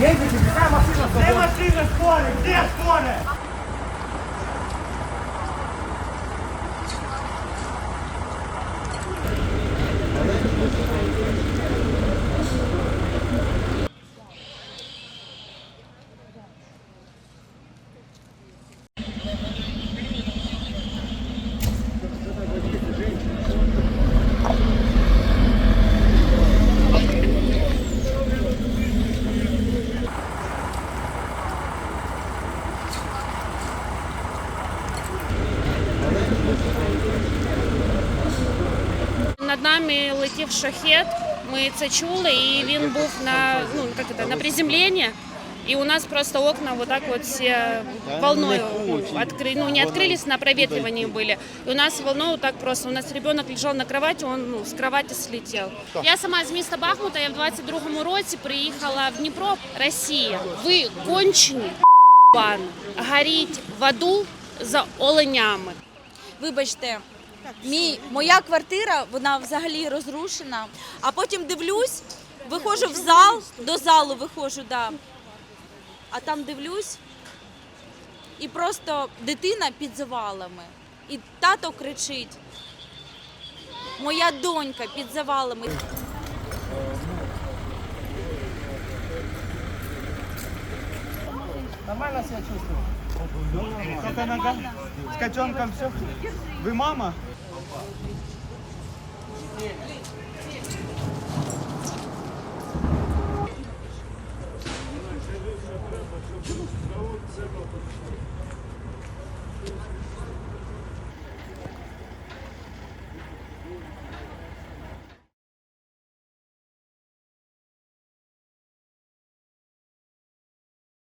Какая машина скорі? Над нами летів шахет. Ми це чули, і він був на ну як це, на приземленні. И у нас просто окна вот так вот все волной откры, ну, не открылись, на проветривании были. И у нас волной вот так просто. У нас ребенок лежал на кровати, он ну, с кровати слетел. Я сама з міста Бахмута, я в 22-му році приїхала в Дніпро, Росія. Ви кончені пан, горіть в аду за оленями. Вибачте, мій, моя квартира, вона взагалі розрушена. А потім дивлюсь, виходжу в зал, до залу виходжу, да. а там дивлюсь, і просто дитина під завалами. І тато кричить. Моя донька під завалами. Нормально себя чувствую? Только нога? С котенком все? Вы мама?